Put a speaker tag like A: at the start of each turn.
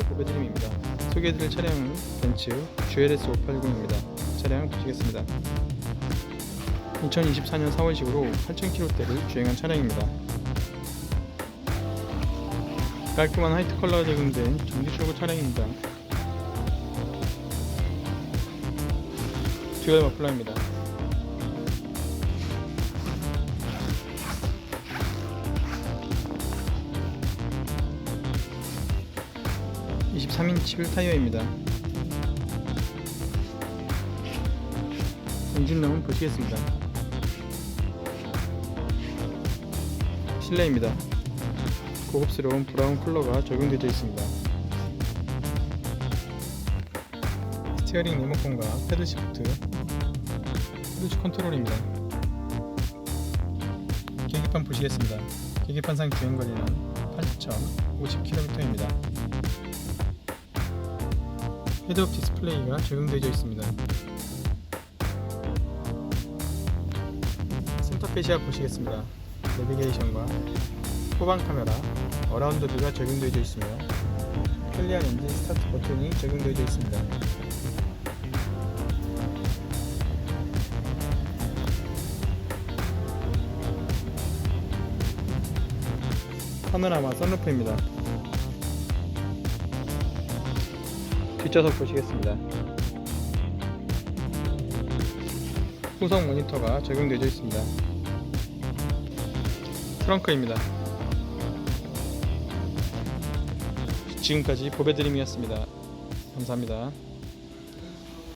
A: 보배드림입니다. 소개해드릴 차량은 벤츠 GLS 580입니다. 차량 보시겠습니다. 2024년 4월식으로 8,000km대를 주행한 차량입니다. 깔끔한 화이트 컬러가 적용된 전기 출고 차량입니다. 듀얼 머플러입니다. (23인치) 휠 타이어입니다. 엔진룸 보시겠습니다. 실내입니다. 고급스러운 브라운 쿨러가 적용되어 있습니다. 스티어링 리모컨과 패들 시프트 크루즈 컨트롤입니다. 계기판 보시겠습니다. 계기판상 주행 거리는 8,050km입니다 헤드업 디스플레이가 적용되어 있습니다. 센터페시아 보시겠습니다. 내비게이션과 후방 카메라 어라운드 뷰가 적용되어 있으며 편리한 엔진 스타트 버튼이 적용되어 있습니다. 파노라마 썬루프입니다. 뒷좌석 보시겠습니다. 후성 모니터가 적용되어 있습니다. 트렁크입니다. 지금까지 보배드림이었습니다. 감사합니다.